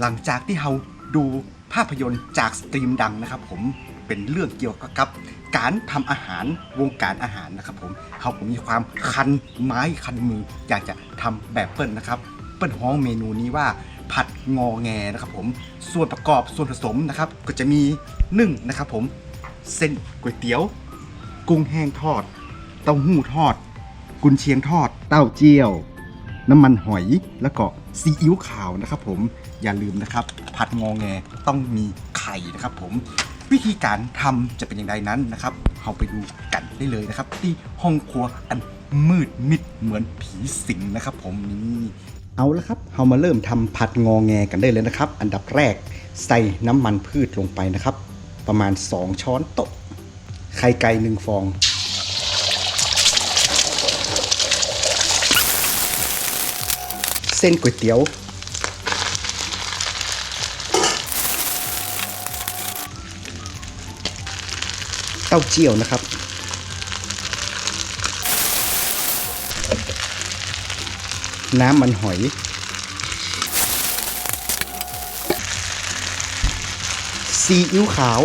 หลังจากที่เราดูภาพยนตร์จากสตรีมดังนะครับผมเป็นเรื่องเกี่ยวกับการทำอาหารวงการอาหารนะครับผมเขาผมมีความคันไม้คันมือ อยากจะทำแบบเปิ้ลนะครับ เปิ้ลฮ้องเมนูนี้ว่าผัดงอแงนะครับผมส่วนประกอบส่วนผสมนะครับ ก็จะมีนึ่งนะครับผมเส้นก๋วยเตี๋ยว กุ้งแห้งทอด เต้าหู้ทอด กุนเชียงทอด เต้าเจี้ยว น้ำมันหอยแล้วก็ซีอิ๊วขาวนะครับผมอย่าลืมนะครับ ผัดงองแงต้องมีไข่นะครับผมวิธีการทำจะเป็นอย่างไรนั้นนะครับเราไปดูกันได้เลยนะครับ ที่ห้องครัวอันมืดมิดเหมือนผีสิงนะครับ ผมนี่เอาละครับเรามาเริ่มทำผัดงองแงกันได้เลยนะครับ อันดับแรกใส่น้ำมันพืชลงไปนะครับ ประมาณ 2 ช้อนโต๊ะไข่ไก่หนึ่งฟอง เส้นก๋วยเตี๋ยว เต้าเจี้ยวนะครับน้ำมันหอย ซีอิ๊วขาว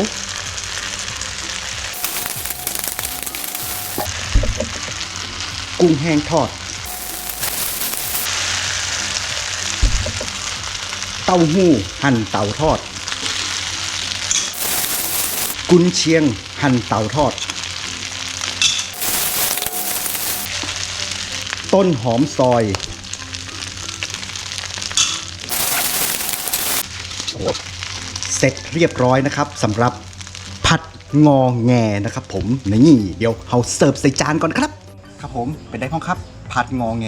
กุ้งแห้งทอด เต้าหู้หั่นเต่าทอด กุนเชียงหั่นเต่าทอด ต้นหอมซอยเสร็จเรียบร้อยนะครับสำหรับผัดงอแงนะครับผมนี่เดี๋ยวเราเสิร์ฟใส่จานก่อนครับ ครับผมเป็นได้พ้องครับ ผัดงอแง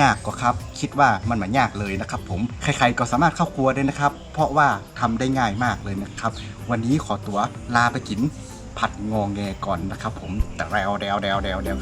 ยากก็ครับ คิดว่ามันไมายากเลยนะครับผมใครๆก็สามารถเข้าครัวได้นะครับ เพราะว่าทำได้ง่ายมากเลยนะครับ วันนี้ขอตัวลาไปกินผัดงองแงก่อนนะครับผมแต่แล้วแล้วแล้วแล้วแล้ว